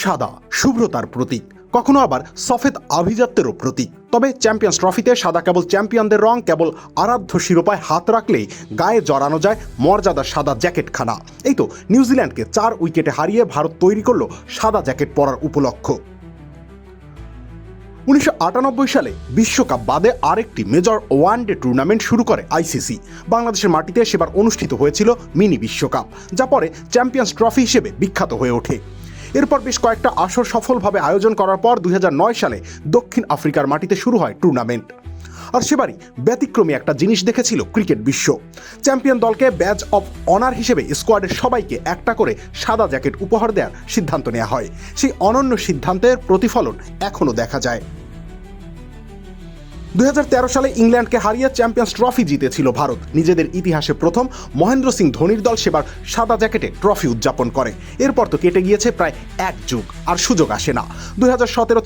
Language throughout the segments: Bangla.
সাদা, শুভ্রতার প্রতীক। কখনো আবার সফেদ আভিজাত্যেরও প্রতীক। তবে চ্যাম্পিয়ন্স ট্রফিতে সাদা কেবল চ্যাম্পিয়নদের রং, কেবল আরাধ্য শিরোপায় হাত রাখলেই গায়ে জড়ানো যায় মর্যাদা সাদা জ্যাকেটখানা। এই তো নিউজিল্যান্ডকে চার উইকেটে হারিয়ে ভারত তৈরি করল সাদা জ্যাকেট পরার উপলক্ষ। উনিশশো আটানব্বই সালে বিশ্বকাপ বাদে আরেকটি মেজর ওয়ান ডে টুর্নামেন্ট শুরু করে আইসিসি। বাংলাদেশের মাটিতে সেবার অনুষ্ঠিত হয়েছিল মিনি বিশ্বকাপ, যা পরে চ্যাম্পিয়ন্স ট্রফি হিসেবে বিখ্যাত হয়ে ওঠে। এরপর বেশ কয়েকটা আসর সফলভাবে আয়োজন করার পর দুই হাজার নয় সালে দক্ষিণ আফ্রিকার মাটিতে শুরু হয় টুর্নামেন্ট। আর সেবারই ব্যতিক্রমী একটা জিনিস দেখেছিল ক্রিকেট বিশ্ব। চ্যাম্পিয়ন দলকে ব্যাচ অফ অনার হিসেবে স্কোয়াডের সবাইকে একটা করে সাদা জ্যাকেট উপহার দেওয়ার সিদ্ধান্ত নেওয়া হয়। সেই অনন্য সিদ্ধান্তের প্রতিফলন এখনও দেখা যায়। দু হাজার তেরো সালে ইংল্যান্ডকে হারিয়ে চ্যাম্পিয়ন্স ট্রফি জিতেছিল ভারত। নিজেদের ইতিহাসে প্রথম মহেন্দ্র সিং ধোনির দল সেবার সাদা জ্যাকেটে ট্রফি উদযাপন করে। এরপর তো কেটে গিয়েছে প্রায় এক যুগ, আর সুযোগ আসে না। দুই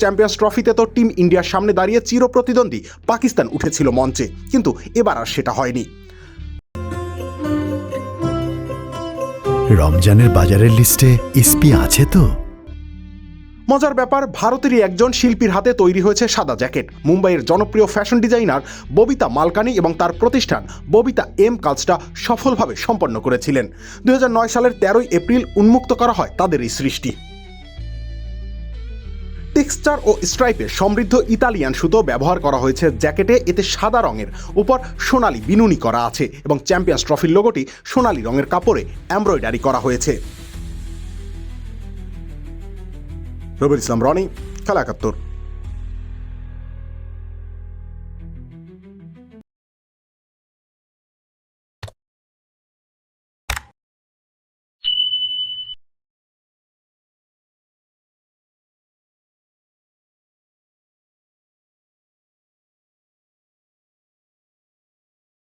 চ্যাম্পিয়ন্স ট্রফিতে তো টিম ইন্ডিয়ার সামনে দাঁড়িয়ে চির প্রতিদ্বন্দ্বী পাকিস্তান উঠেছিল মঞ্চে, কিন্তু এবার আর সেটা হয়নি। রমজানের বাজারের লিস্টে ইসপি আছে তো? মজার ব্যাপার, ভারতেরই একজন শিল্পীর হাতে তৈরি হয়েছে সাদা জ্যাকেট। মুম্বাইয়ের জনপ্রিয় ফ্যাশন ডিজাইনার ববিতা মালকানি এবং তার প্রতিষ্ঠান ববিতা এম কাজটা সফলভাবে সম্পন্ন করেছিলেন। দুই হাজার নয় সালের তেরোই এপ্রিল উন্মুক্ত করা হয় তাদের এই সৃষ্টি। টেক্সচার ও স্ট্রাইপে সমৃদ্ধ ইতালিয়ান সুতো ব্যবহার করা হয়েছে। জ্যাকেটে এতে সাদা রঙের উপর সোনালি বিনুনি করা আছে এবং চ্যাম্পিয়ন্স ট্রফির লোগোটি সোনালি রঙের কাপড়ে এমব্রয়ডারি করা হয়েছে। রবির ইসলাম রনি খেলা একাত্তর